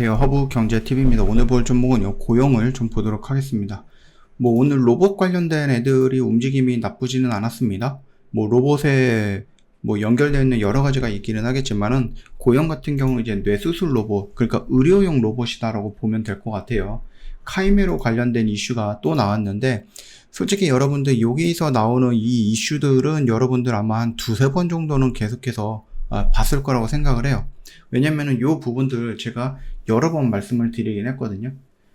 안녕하세요. 허브 경제TV입니다. 오늘 볼 종목은 요, 고용을 좀 보도록 하겠습니다. 뭐, 오늘 로봇 관련된 애들이 움직임이 나쁘지는 않았습니다. 뭐, 로봇에 뭐, 연결되어 있는 여러 가지가 있기는 하겠지만은, 고용 같은 경우는 이제 뇌수술 로봇, 그러니까 의료용 로봇이다라고 보면 될 것 같아요. 카이메로 관련된 이슈가 또 나왔는데, 솔직히 여러분들 여기서 나오는 이 이슈들은 여러분들 아마 한 두세 번 정도는 계속해서 아, 봤을 거라고 생각을 해요. 왜냐면은 요 부분들 제가 여러 번 말씀을 드리긴 했거든요.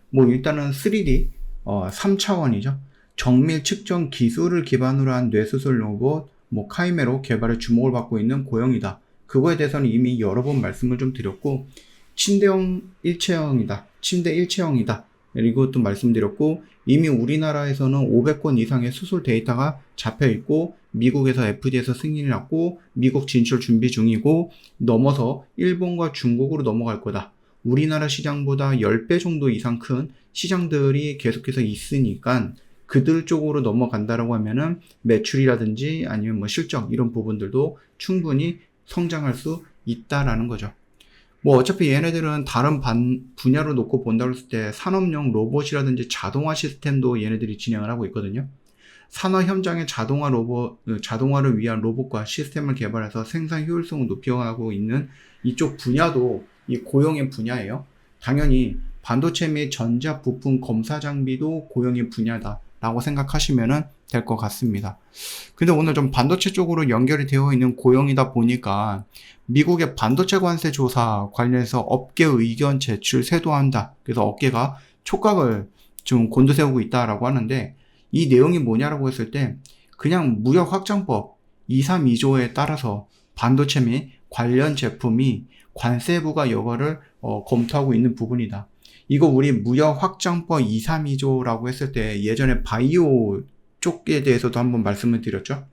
뭐 일단은 3D, 어, 3차원이죠. 정밀 측정 기술을 기반으로 한 뇌수술 로봇, 뭐 카이메로 개발에 주목을 받고 있는 고영이다. 그거에 대해서는 이미 여러 번 말씀을 좀 드렸고, 침대형 일체형이다. 침대 일체형이다. 이것도 말씀드렸고, 이미 우리나라에서는 500건 이상의 수술 데이터가 잡혀 있고, 미국에서 FDA에서 승인이 났고 미국 진출 준비 중이고 넘어서 일본과 중국으로 넘어갈 거다. 우리나라 시장보다 10배 정도 이상 큰 시장들이 계속해서 있으니까 그들 쪽으로 넘어간다라고 하면은 매출이라든지 아니면 뭐 실적 이런 부분들도 충분히 성장할 수 있다라는 거죠. 뭐 어차피 얘네들은 다른 반, 분야로 놓고 본다고 했을 때 산업용 로봇이라든지 자동화 시스템도 얘네들이 진행을 하고 있거든요. 산업 현장의 자동화 로봇, 어, 자동화를 위한 로봇과 시스템을 개발해서 생산 효율성을 높여가고 있는 이쪽 분야도 이 고용의 분야예요. 당연히 반도체 및 전자 부품 검사 장비도 고용의 분야다라고 생각하시면 될것 같습니다. 근데 오늘 좀 반도체 쪽으로 연결이 되어 있는 고용이다 보니까 미국의 반도체 관세 조사 관련해서 업계 의견 제출 세도한다. 그래서 업계가 촉각을 좀 곤두세우고 있다라고 하는데 이 내용이 뭐냐라고 했을 때 그냥 무역 확장법 232조에 따라서 반도체 및 관련 제품이 관세부가 여거를 어, 검토하고 있는 부분이다. 이거 우리 무역 확장법 232조라고 했을 때 예전에 바이오 쪽에 대해서도 한번 말씀을 드렸죠.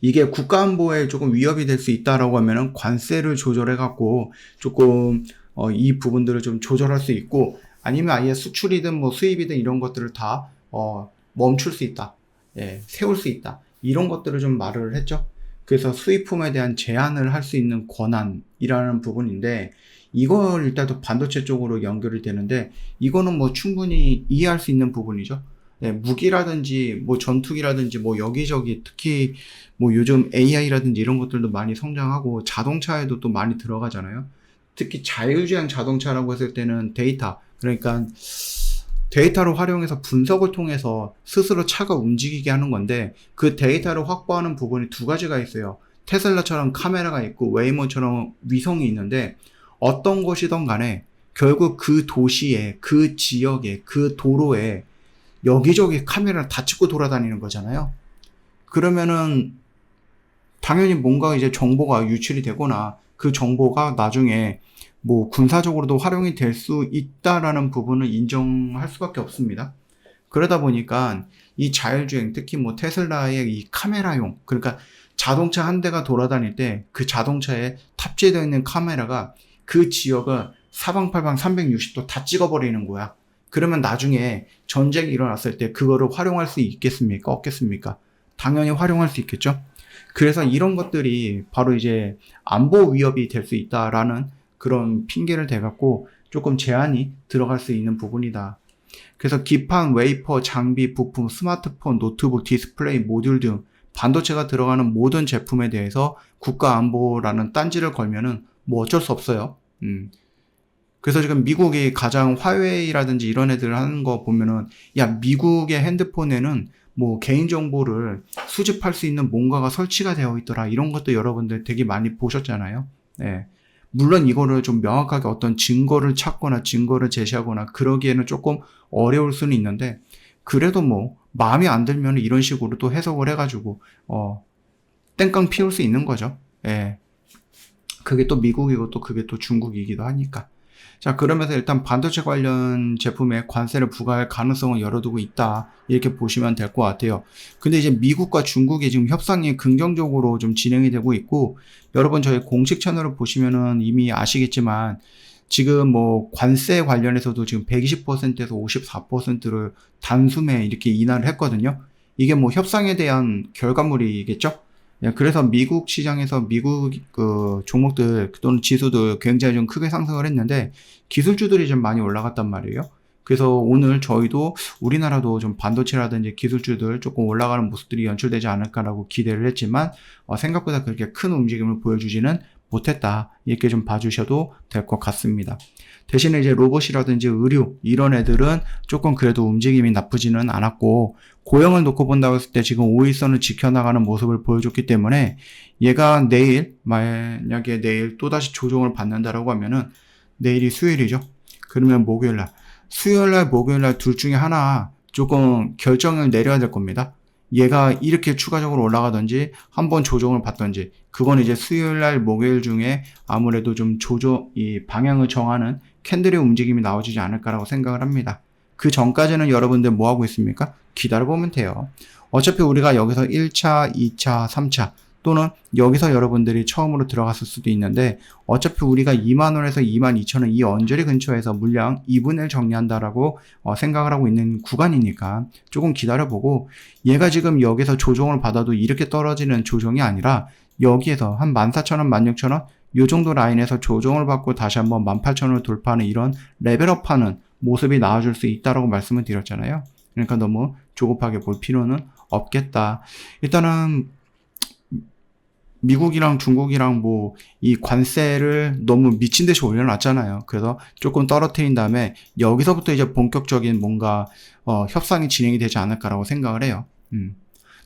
이게 국가안보에 조금 위협이 될 수 있다라고 하면은 관세를 조절해 갖고 조금 어, 이 부분들을 좀 조절할 수 있고 아니면 아예 수출이든 뭐 수입이든 이런 것들을 다 어, 멈출 수 있다. 예, 세울 수 있다. 이런 것들을 좀 말을 했죠. 그래서 수입품에 대한 제한을 할 수 있는 권한이라는 부분인데, 이걸 일단도 반도체 쪽으로 연결이 되는데, 이거는 뭐 충분히 이해할 수 있는 부분이죠. 예, 무기라든지, 뭐 전투기라든지, 뭐 여기저기, 특히 뭐 요즘 AI라든지 이런 것들도 많이 성장하고, 자동차에도 또 많이 들어가잖아요. 특히 자율주행 자동차라고 했을 때는 데이터, 그러니까 데이터를 활용해서 분석을 통해서 스스로 차가 움직이게 하는 건데 그 데이터를 확보하는 부분이 두 가지가 있어요. 테슬라처럼 카메라가 있고 웨이모처럼 위성이 있는데 어떤 것이든 간에 결국 그 도시에 그 지역에 그 도로에 여기저기 카메라를 다 찍고 돌아다니는 거잖아요. 그러면은 당연히 뭔가 이제 정보가 유출이 되거나 그 정보가 나중에 뭐 군사적으로도 활용이 될 수 있다라는 부분을 인정할 수밖에 없습니다. 그러다 보니까 이 자율주행, 특히 뭐 테슬라의 이 카메라용, 그러니까 자동차 한 대가 돌아다닐 때 그 자동차에 탑재되어 있는 카메라가 그 지역을 사방팔방 360도 다 찍어버리는 거야. 그러면 나중에 전쟁이 일어났을 때 그거를 활용할 수 있겠습니까? 없겠습니까? 당연히 활용할 수 있겠죠? 그래서 이런 것들이 바로 이제 안보 위협이 될 수 있다라는 그런 핑계를 대갖고 조금 제한이 들어갈 수 있는 부분이다. 그래서 기판, 웨이퍼, 장비, 부품, 스마트폰, 노트북, 디스플레이, 모듈 등 반도체가 들어가는 모든 제품에 대해서 국가 안보라는 딴지를 걸면은 뭐 어쩔 수 없어요. 음. 그래서 지금 미국이 가장 화웨이라든지 이런 애들 하는 거 보면은 야 미국의 핸드폰에는 뭐 개인정보를 수집할 수 있는 뭔가가 설치가 되어 있더라 이런 것도 여러분들 되게 많이 보셨잖아요. 네. 물론 이거를 좀 명확하게 어떤 증거를 찾거나 증거를 제시하거나 그러기에는 조금 어려울 수는 있는데 그래도 뭐 마음에 안 들면 이런 식으로 또 해석을 해가지고 어 땡깡 피울 수 있는 거죠. 예. 그게 또 미국이고 또 그게 또 중국이기도 하니까. 자, 그러면서 일단 반도체 관련 제품에 관세를 부과할 가능성을 열어두고 있다. 이렇게 보시면 될 것 같아요. 근데 이제 미국과 중국이 지금 협상이 긍정적으로 좀 진행이 되고 있고, 여러분 저희 공식 채널을 보시면은 이미 아시겠지만, 지금 뭐 관세 관련해서도 지금 120%에서 54%를 단숨에 이렇게 인하를 했거든요. 이게 뭐 협상에 대한 결과물이겠죠? 예, 그래서 미국 시장에서 미국 그 종목들 또는 지수들 굉장히 좀 크게 상승을 했는데 기술주들이 좀 많이 올라갔단 말이에요. 그래서 오늘 저희도 우리나라도 좀 반도체라든지 기술주들 조금 올라가는 모습들이 연출되지 않을까라고 기대를 했지만 어, 생각보다 그렇게 큰 움직임을 보여주지는 못했다. 이렇게 좀 봐주셔도 될 것 같습니다. 대신에 이제 로봇이라든지 의류 이런 애들은 조금 그래도 움직임이 나쁘지는 않았고 고형을 놓고 본다고 했을 때 지금 5일선을 지켜나가는 모습을 보여줬기 때문에 얘가 내일 만약에 내일 또다시 조정을 받는다라고 하면은 내일이 수요일이죠. 그러면 목요일날 수요일날 목요일날 둘 중에 하나 조금 결정을 내려야 될 겁니다. 얘가 이렇게 추가적으로 올라가든지 한번 조정을 받든지 그건 이제 수요일 날 목요일 중에 아무래도 좀 조정 이 방향을 정하는 캔들의 움직임이 나오지 않을까라고 생각을 합니다. 그 전까지는 여러분들 뭐 하고 있습니까? 기다려 보면 돼요. 어차피 우리가 여기서 1차, 2차, 3차 또는 여기서 여러분들이 처음으로 들어갔을 수도 있는데 어차피 우리가 2만원에서 2만 2천원 이 언저리 근처에서 물량 2분의 1 정리한다라고 어, 생각을 하고 있는 구간이니까 조금 기다려보고 얘가 지금 여기서 조정을 받아도 이렇게 떨어지는 조정이 아니라 여기에서 한 14,000원, 16,000원 요 정도 라인에서 조정을 받고 다시 한번 18,000원을 돌파하는 이런 레벨업하는 모습이 나와줄 수 있다라고 말씀을 드렸잖아요. 그러니까 너무 조급하게 볼 필요는 없겠다. 일단은 미국이랑 중국이랑 뭐 이 관세를 너무 미친 듯이 올려놨잖아요. 그래서 조금 떨어뜨린 다음에 여기서부터 이제 본격적인 뭔가 어, 협상이 진행이 되지 않을까라고 생각을 해요. 음.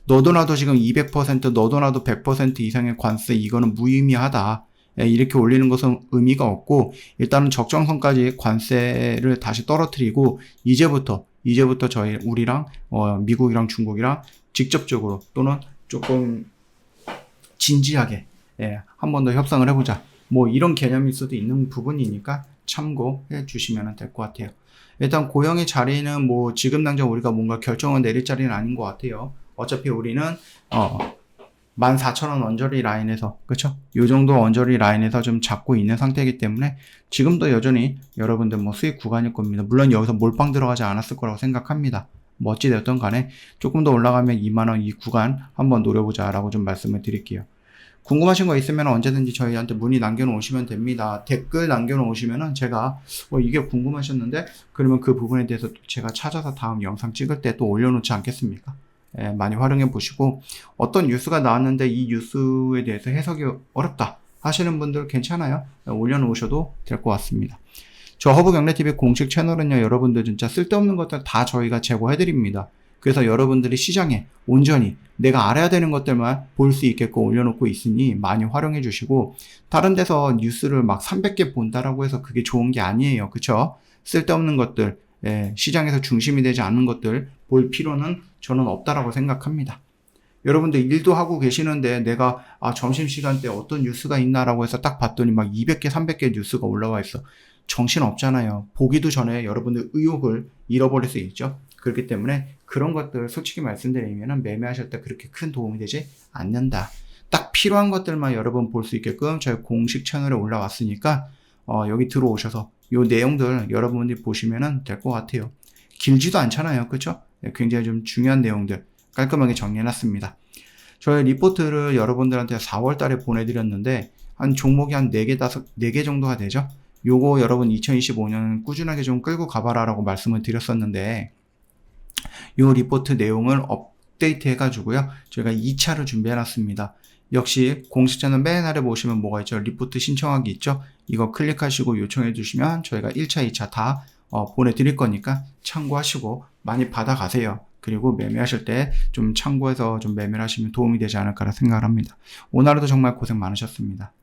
너도 나도 지금 200% 너도 나도 100% 이상의 관세 이거는 무의미하다. 예, 이렇게 올리는 것은 의미가 없고 일단은 적정선까지 관세를 다시 떨어뜨리고 이제부터 이제부터 저희 우리랑 어, 미국이랑 중국이랑 직접적으로 또는 조금 진지하게 예, 한 번 더 협상을 해보자. 뭐 이런 개념일 수도 있는 부분이니까 참고해 주시면 될 것 같아요. 일단 고형의 자리는 뭐 지금 당장 우리가 뭔가 결정을 내릴 자리는 아닌 것 같아요. 어차피 우리는 어 14,000원 언저리 라인에서 그쵸? 요 정도 언저리 라인에서 좀 잡고 있는 상태이기 때문에 지금도 여전히 여러분들 뭐 수익 구간일 겁니다. 물론 여기서 몰빵 들어가지 않았을 거라고 생각합니다. 뭐 어찌되었던 간에 조금 더 올라가면 2만원 이 구간 한번 노려보자 라고 좀 말씀을 드릴게요. 궁금하신 거 있으면 언제든지 저희한테 문의 남겨놓으시면 됩니다. 댓글 남겨놓으시면은 제가 어, 이게 궁금하셨는데 그러면 그 부분에 대해서 제가 찾아서 다음 영상 찍을 때 또 올려놓지 않겠습니까? 예, 많이 활용해 보시고 어떤 뉴스가 나왔는데 이 뉴스에 대해서 해석이 어렵다 하시는 분들 괜찮아요. 예, 올려놓으셔도 될 것 같습니다. 저 허브 경례TV 공식 채널은요, 여러분들 진짜 쓸데없는 것들 다 저희가 제공해드립니다. 그래서 여러분들이 시장에 온전히 내가 알아야 되는 것들만 볼 수 있게끔 올려놓고 있으니 많이 활용해 주시고, 다른 데서 뉴스를 막 300개 본다라고 해서 그게 좋은 게 아니에요. 그쵸? 쓸데없는 것들, 예, 시장에서 중심이 되지 않는 것들 볼 필요는 저는 없다라고 생각합니다. 여러분들 일도 하고 계시는데 내가 아 점심시간 때 어떤 뉴스가 있나라고 해서 딱 봤더니 막 200개, 300개 뉴스가 올라와 있어. 정신 없잖아요. 보기도 전에 여러분들 의욕을 잃어버릴 수 있죠. 그렇기 때문에 그런 것들 솔직히 말씀드리면 매매하실 때 그렇게 큰 도움이 되지 않는다. 딱 필요한 것들만 여러분 볼 수 있게끔 저희 공식 채널에 올라왔으니까 어, 여기 들어오셔서 요 내용들 여러분들이 보시면 될 것 같아요. 길지도 않잖아요. 그쵸? 네, 굉장히 좀 중요한 내용들 깔끔하게 정리해놨습니다. 저희 리포트를 여러분들한테 4월 달에 보내드렸는데 한 종목이 한 4개, 5, 4개 정도가 되죠? 요거 여러분 2025년 꾸준하게 좀 끌고 가봐라 라고 말씀을 드렸었는데 요 리포트 내용을 업데이트 해가지고요. 저희가 2차를 준비해놨습니다. 역시 공식 채널 맨 아래 보시면 뭐가 있죠? 리포트 신청하기 있죠? 이거 클릭하시고 요청해 주시면 저희가 1차, 2차 다 어, 보내드릴 거니까 참고하시고 많이 받아가세요. 그리고 매매하실 때 좀 참고해서 좀 매매를 하시면 도움이 되지 않을까라 생각을 합니다. 오늘 하루도 정말 고생 많으셨습니다.